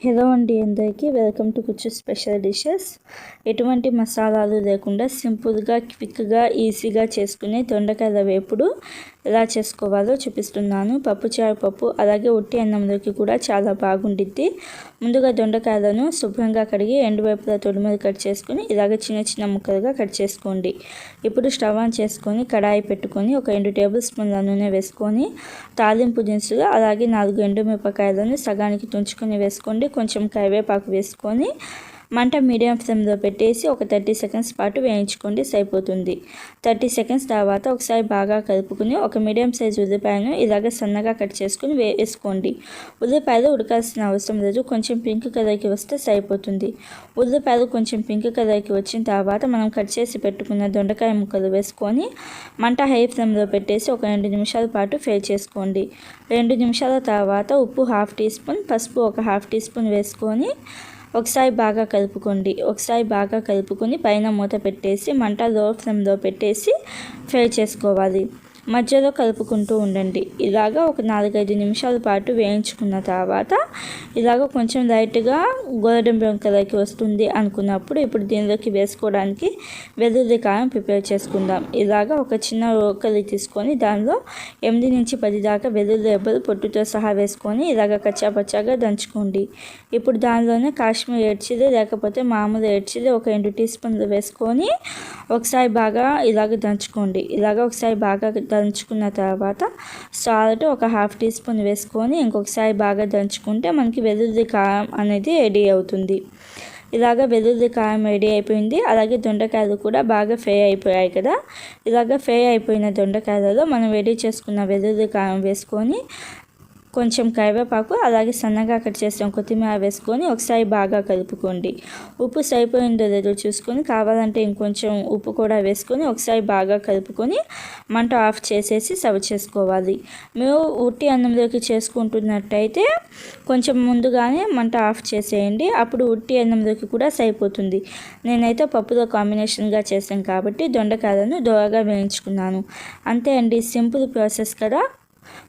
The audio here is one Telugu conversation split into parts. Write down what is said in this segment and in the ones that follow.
హలో అండి అందరికీ. వెల్కమ్ టు కుచ్చు స్పెషల్ డిషెస్ ఎటువంటి మసాలాలు లేకుండా సింపుల్గా క్విక్గా ఈజీగా చేసుకునే దొండకాయల వేపుడు ఎలా చేసుకోవాలో చూపిస్తున్నాను. పప్పుచారు పప్పు అలాగే ఉట్టి అన్నంలోకి కూడా చాలా బాగుండిద్ది. ముందుగా దొండకాయలను శుభ్రంగా కడిగి ఎండువైపుల తొడిమలు కట్ చేసుకుని ఇలాగ చిన్న చిన్న ముక్కలుగా కట్ చేసుకోండి. ఇప్పుడు స్టవ్ ఆన్ చేసుకొని కడాయి పెట్టుకొని ఒక రెండు టేబుల్ స్పూన్ల నూనె వేసుకొని తాలింపు దినుసులు అలాగే నాలుగు ఎండు మిరపకాయలను సగానికి తుంచుకొని వేసుకోండి. కొంచెం కరివేపాకు వేసుకొని మంట మీడియం ఫ్లేమ్లో పెట్టేసి ఒక థర్టీ సెకండ్స్ పాటు వేయించుకోండి సరిపోతుంది. థర్టీ సెకండ్స్ తర్వాత ఒకసారి బాగా కలుపుకుని ఒక మీడియం సైజ్ ఉల్లిపాయను ఇలాగ సన్నగా కట్ చేసుకుని వేసుకోండి. ఉల్లిపాయలు ఉడకాల్సిన అవసరం లేదు కొంచెం పింక్ కలర్కి వస్తే సరిపోతుంది. ఉల్లిపాయలు కొంచెం పింక్ కలర్కి వచ్చిన తర్వాత మనం కట్ చేసి పెట్టుకున్న దొండకాయ ముక్కలు వేసుకొని మంట హై ఫ్లేమ్లో పెట్టేసి ఒక రెండు నిమిషాల పాటు ఫ్రై చేసుకోండి. రెండు నిమిషాల తర్వాత ఉప్పు హాఫ్ టీ స్పూన్ పసుపు ఒక హాఫ్ టీ స్పూన్ వేసుకొని ఒకసారి బాగా కలుపుకోండి. ఒకసారి బాగా కలుపుకొని పైన మూత పెట్టేసి మంట లో ఫ్లేమ్లో పెట్టేసి ఫ్రై చేసుకోవాలి. మధ్యలో కలుపుకుంటూ ఉండండి. ఇలాగ ఒక నాలుగైదు నిమిషాల పాటు వేయించుకున్న తర్వాత ఇలాగ కొంచెం లైట్గా గోల్డెన్ బ్రౌన్ కలర్కి వస్తుంది అనుకున్నప్పుడు ఇప్పుడు దీనిలోకి వేసుకోవడానికి వెల్లుల్లి కారం ప్రిపేర్ చేసుకుందాం. ఇలాగ ఒక చిన్న రోకలి తీసుకొని దానిలో ఎనిమిది నుంచి పది దాకా వెల్లుల్లి ఎబ్బలు పొట్టుతో సహా వేసుకొని ఇలాగ కచ్చాపచ్చాగా దంచుకోండి. ఇప్పుడు దానిలోనే కాశ్మీర్ ఏడ్చిది లేకపోతే మామూలు ఏడ్చిది ఒక రెండు టీ స్పూన్లు వేసుకొని ఒకసారి బాగా ఇలాగ దంచుకోండి. ఇలాగ ఒకసారి బాగా దంచుకున్న తర్వాత సాల్ట్ ఒక హాఫ్ టీ స్పూన్ వేసుకొని ఇంకొకసారి బాగా దంచుకుంటే మనకి వెల్లుల్లి కారం అనేది రెడీ అవుతుంది. ఇలాగ వెల్లుల్లి కారం రెడీ అయిపోయింది. అలాగే దొండకాయలు కూడా బాగా ఫ్రై అయిపోయాయి కదా. ఇలాగ ఫ్రై అయిపోయిన దొండకాయలలో మనం రెడీ చేసుకున్న వెల్లుల్లి కారం వేసుకొని కొంచెం కరివేపాకు అలాగే సన్నగా కట్ చేసిన కొత్తిమీర వేసుకొని ఒకసారి బాగా కలుపుకోండి. ఉప్పు సరిపోయిందో లేదో చూసుకొని కావాలంటే ఇంకొంచెం ఉప్పు కూడా వేసుకొని ఒకసారి బాగా కలుపుకొని మంట ఆఫ్ చేసేసి సర్వ్ చేసుకోవాలి. మేము ఉట్టి అన్నంలోకి చేసుకుంటున్నట్టయితే కొంచెం ముందుగానే మంట ఆఫ్ చేసేయండి. అప్పుడు ఉట్టి అన్నంలోకి కూడా సరిపోతుంది. నేనైతే పప్పులో కాంబినేషన్గా చేసాను కాబట్టి దొండకాయలను దోరగా వేయించుకున్నాను. అంతే అండి. సింపుల్ ప్రాసెస్ కదా.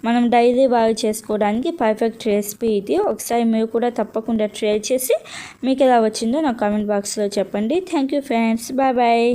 మనం డైలీ బాగా చేసుకోవడానికి పర్ఫెక్ట్ రెసిపీ ఇది. ఒకసారి మీరు కూడా తప్పకుండా ట్రై చేసి మీకు ఎలా వచ్చిందో నా కామెంట్ బాక్స్లో చెప్పండి. Thank you friends. Bye bye.